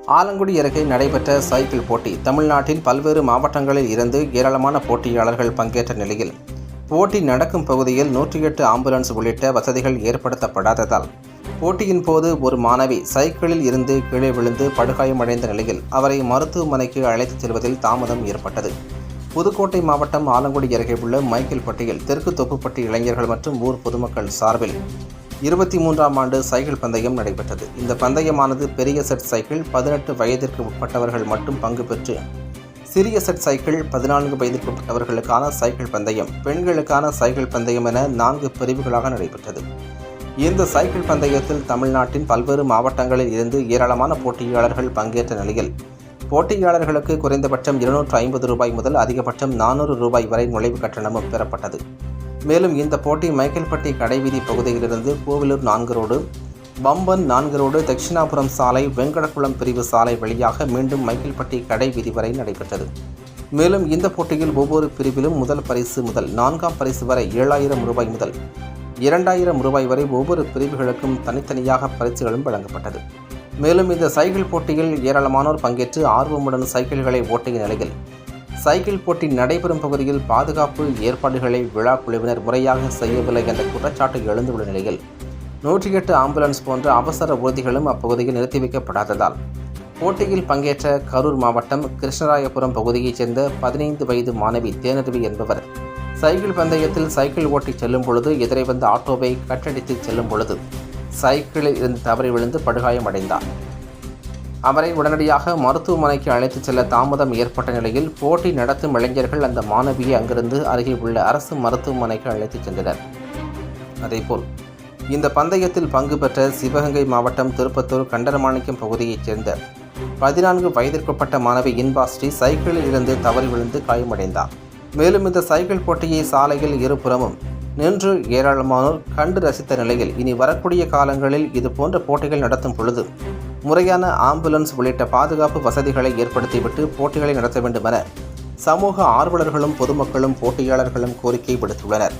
ஆலங்குடி அருகே நடைபெற்ற சைக்கிள் போட்டி தமிழ்நாட்டின் பல்வேறு மாவட்டங்களில் இருந்து ஏராளமான போட்டியாளர்கள் பங்கேற்ற நிலையில் போட்டி நடக்கும் பகுதியில் நூற்றி எட்டு ஆம்புலன்ஸ் உள்ளிட்ட வசதிகள் ஏற்படுத்தப்படாததால் போட்டியின் போது ஒரு மாணவி சைக்கிளில் இருந்து கீழே விழுந்து படுகாயமடைந்த நிலையில் அவரை மருத்துவமனைக்கு அழைத்துச் செல்வதில் தாமதம் ஏற்பட்டது. புதுக்கோட்டை மாவட்டம் ஆலங்குடி அருகே உள்ள மைக்கேல்பட்டியில் தெற்கு தொப்புப்பட்டி இளைஞர்கள் மற்றும் ஊர் பொதுமக்கள் சார்பில் இருபத்தி மூன்றாம் ஆண்டு சைக்கிள் பந்தயம் நடைபெற்றது. இந்த பந்தயமானது பெரிய செட் சைக்கிள் பதினெட்டு வயதிற்கு உட்பட்டவர்கள் மட்டும் பங்கு பெற்று சிறிய செட் சைக்கிள் பதினான்கு வயதிற்கு உட்பட்டவர்களுக்கான சைக்கிள் பந்தயம் பெண்களுக்கான சைக்கிள் பந்தயம் என நான்கு பிரிவுகளாக நடைபெற்றது. இந்த சைக்கிள் பந்தயத்தில் தமிழ்நாட்டின் பல்வேறு மாவட்டங்களில் இருந்து ஏராளமான போட்டியாளர்கள் பங்கேற்ற நிலையில் போட்டியாளர்களுக்கு குறைந்தபட்சம் இருநூற்று ஐம்பது ரூபாய் முதல் அதிகபட்சம் நானூறு ரூபாய் வரை நுழைவு கட்டணமும் பெறப்பட்டது. மேலும் இந்த போட்டி மைக்கேல்பட்டி கடைவீதி பகுதியிலிருந்து கோவிலூர் நான்கு ரோடு பம்பன் நான்கு ரோடு தட்சிணாபுரம் சாலை வெங்கடகுளம் பிரிவு சாலை வழியாக மீண்டும் மைக்கேல்பட்டி கடைவீதி வரை நடைபெற்றது. மேலும் இந்த போட்டியில் ஒவ்வொரு பிரிவிலும் முதல் பரிசு முதல் நான்காம் பரிசு வரை ஏழாயிரம் ரூபாய் முதல் இரண்டாயிரம் ரூபாய் வரை ஒவ்வொரு பிரிவுகளுக்கும் தனித்தனியாக பரிசுகளும் வழங்கப்பட்டது. மேலும் இந்த சைக்கிள் போட்டியில் ஏராளமானோர் பங்கேற்று ஆர்வமுடன் சைக்கிள்களை ஓட்டிய நிலையில் சைக்கிள் போட்டி நடைபெறும் பகுதியில் பாதுகாப்பு ஏற்பாடுகளை விழா குழுவினர் முறையாக செய்யவில்லை என்ற குற்றச்சாட்டு எழுந்துள்ள நிலையில் நூற்றி எட்டு ஆம்புலன்ஸ் போன்ற அவசர ஊர்திகளும் அப்பகுதியில் நிறுத்தி வைக்கப்படாததால் போட்டியில் பங்கேற்ற கரூர் மாவட்டம் கிருஷ்ணராயபுரம் பகுதியைச் சேர்ந்த பதினைந்து வயது மாணவி தேனருவி என்பவர் சைக்கிள் பந்தயத்தில் சைக்கிள் ஓட்டிச் செல்லும் பொழுது எதிரே வந்த ஆட்டோவை கட்டடித்து செல்லும் பொழுது சைக்கிளில் இருந்து தவறி விழுந்து படுகாயமடைந்தார். அவரை உடனடியாக மருத்துவமனைக்கு அழைத்துச் செல்ல தாமதம் ஏற்பட்ட நிலையில் போட்டி நடத்தும் இளைஞர்கள் அந்த மாணவியை அங்கிருந்து அருகே உள்ள அரசு மருத்துவமனைக்கு அழைத்துச் சென்றனர். அதேபோல் இந்த பந்தயத்தில் பங்கு பெற்ற சிவகங்கை மாவட்டம் திருப்பத்தூர் கண்டரமாணிக்கம் பகுதியைச் சேர்ந்த பதினான்கு வயதிற்குட்பட்ட மாணவி இன்பாஸ்ரீ சைக்கிளில் இருந்து தவறி விழுந்து காயமடைந்தார். மேலும் இந்த சைக்கிள் போட்டியை சாலையில் இருபுறமும் நின்று ஏராளமானோர் கண்டு ரசித்த நிலையில் இனி வரக்கூடிய காலங்களில் இது போன்ற போட்டிகள் நடத்தும் பொழுது முறையான ஆம்புலன்ஸ் உள்ளிட்ட பாதுகாப்பு வசதிகளை ஏற்படுத்திவிட்டு போட்டிகளை நடத்த வேண்டும் என சமூக ஆர்வலர்களும் பொதுமக்களும் போட்டியாளர்களும் கோரிக்கை விடுத்துள்ளனர்.